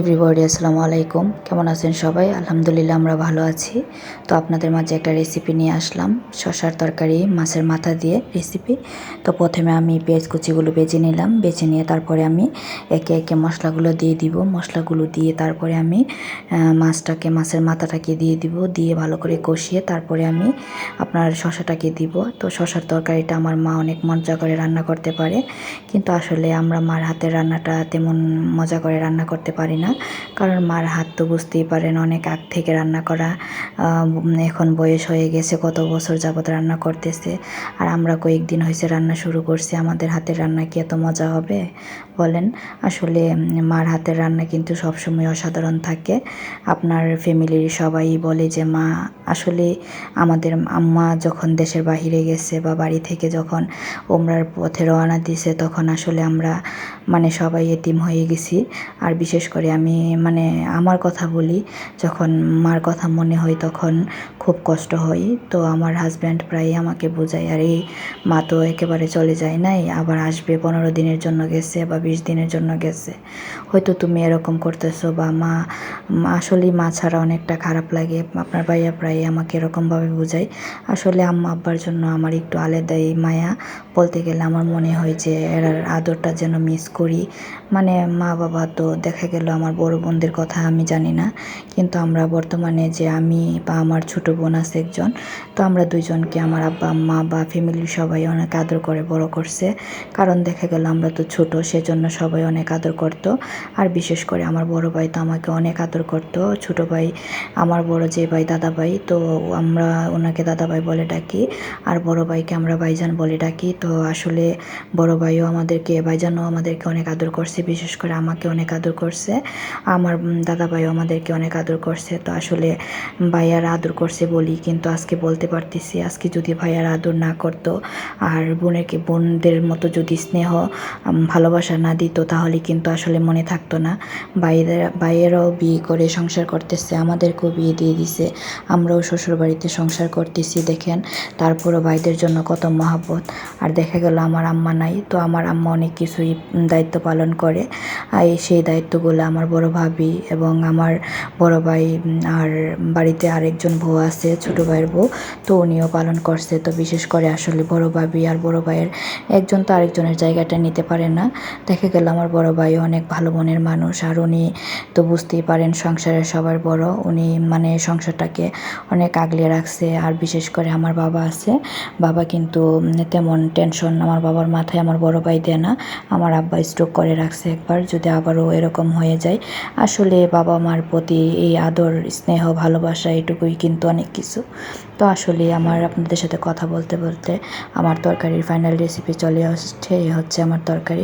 Everybody আসসালামু আলাইকুম। কেমন আছেন সবাই? আলহামদুলিল্লাহ, আমরা ভালো আছি। তো আপনাদের মাঝে একটা রেসিপি নিয়ে আসলাম। শশার তরকারি, মাছের মাথা দিয়ে রেসিপি তো প্রথমে আমি পেঁয়াজ কুচিগুলো বেজে নিলাম। বেছে নিয়ে তারপরে আমি একে একে মশলাগুলো দিয়ে দিব। মশলাগুলো দিয়ে তারপরে আমি মাছটাকে, মাছের মাথাটাকে দিয়ে দিব। দিয়ে ভালো করে কষিয়ে তারপরে আমি আপনার শশাটাকে দিব। তো শশার তরকারিটা আমার মা অনেক মজা করে রান্না করতে পারে। কিন্তু আসলে আমরা মার হাতের রান্নাটা তেমন মজা করে রান্না করতে পারি না। কারণ মার হাত তো বুঝতেই পারেন, অনেক আগ থেকে রান্না করা এখন বয়স হয়ে গেছে, কত বছর যাবত রান্না করতেছে। আর আমরা কয়েকদিন হয়েছে রান্না শুরু করছি, আমাদের হাতের রান্না কি এত মজা হবে? বলেন, আসলে মার হাতের রান্না কিন্তু সবসময় অসাধারণ থাকে। আপনার ফ্যামিলির সবাই বলে যে, মা, আসলে আমাদের আম্মা যখন দেশের বাহিরে গেছে বা বাড়ি থেকে যখন ওমরার পথে রওনা দিছে, তখন আসলে আমরা মানে সবাই এতিম হয়ে গেছি। আর বিশেষ করে আমি মানে আমার কথা বলি, যখন মার কথা মনে হয় তখন খুব কষ্ট হয়। তো আমার হাজব্যান্ড প্রায় আমাকে বোঝায়, আর এই মা তো একেবারে চলে যায় নাই, আবার আসবে, পনেরো দিনের জন্য গেছে বা বিশ দিনের জন্য গেছে। হয়তো তুমি এরকম করতেছো বা মা আসলেই মা ছাড়া অনেকটা খারাপ লাগে। আপনার ভাইয়া প্রায় আমাকে এরকমভাবে বোঝায়। আসলে আম্মা আব্বার জন্য আমার একটু আলাদাই মায়া। বলতে গেলে আমার মনে হয় যে এর আদরটা যেন মিস করি। মানে মা বাবা তো দেখা গেল আমার বড় বোনদের কথা আমি জানি না। কিন্তু আমরা বর্তমানে যে আমি বা আমার ছোট বোন আছে একজন, তো আমরা দুইজনকে আমার আব্বা, আম্মা বা ফ্যামিলির সবাই অনেক আদর করে, বড় করছে। কারণ দেখা গেল আমরা তো ছোট, সেজন্য সবাই অনেক আদর করতো। আর বিশেষ করে আমার বড় ভাই তো আমাকে অনেক আদর করতো। ছোট ভাই, আমার বড় যে ভাই, দাদা ভাই, তো আমরা ওনাকে দাদা ভাই বলে ডাকি। আর বড় ভাইকে আমরা ভাইজান বলে ডাকি। তো আসলে বড় ভাইও আমাদেরকে, ভাইজানও আমাদেরকে অনেক আদর করছে। বিশেষ করে আমাকে অনেক আদর করছে। আমার দাদা ভাইও আমাদেরকে অনেক আদর করছে। তো আসলে ভাইয়ার আদর করছে বলি, কিন্তু আজকে বলতে পারতেছি, আজকে যদি ভাইয়ার আদর না করতো, আর বোনেরকে, বোনদের মতো যদি স্নেহ ভালোবাসা না দিত, তাহলে কিন্তু আসলে মনে থাকতো না। বাইরে বাইরেরাও বিয়ে করে সংসার করতেছে, আমাদেরকেও বিয়ে দিয়ে দিছে। আমরাও শ্বশুর বাড়িতে সংসার করতেছি, দেখেন। তারপরও ভাইদের জন্য কত মহাব্বত। আর দেখা গেল আমার আম্মা নাই, তো আমার আম্মা অনেক কিছুই দায়িত্ব পালন করে। আর সেই দায়িত্বগুলো আমার বড় ভাবি এবং আমার বড় ভাই আর বাড়িতে আরেকজন বউ আছে, ছোট ভাইয়ের বউ। তো উনিও পালন করছে। তো বিশেষ করে আসলে বড় ভাবি আর বড় ভাইয়ের একজন তো আরেকজনের জায়গাটা নিতে পারে না। দেখা গেল আমার বড় ভাইও অনেক ভালো মনের মানুষ আর উনি তো বুঝতেই পারেন সংসারের সবার বড়। উনি মানে সংসারটাকে অনেক আগলে রাখছে। আর বিশেষ করে আমার বাবা আছে। বাবা কিন্তু তেমন টেনশন আমার বাবার মাথায় আমার বড় ভাই দেয় না। আমার আব্বা স্ট্রোক করে রাখছে একবার। যদি আবারও এরকম হয়ে যায়। আসলে বাবা মার প্রতি এই আদর, স্নেহ, ভালোবাসা এটুকুই কিন্তু অনেক কিছু। তো আসলে আমার আপনাদের সাথে কথা বলতে বলতে আমার তরকারির ফাইনাল রেসিপি চলে আসছে এই হচ্ছে আমার তরকারি।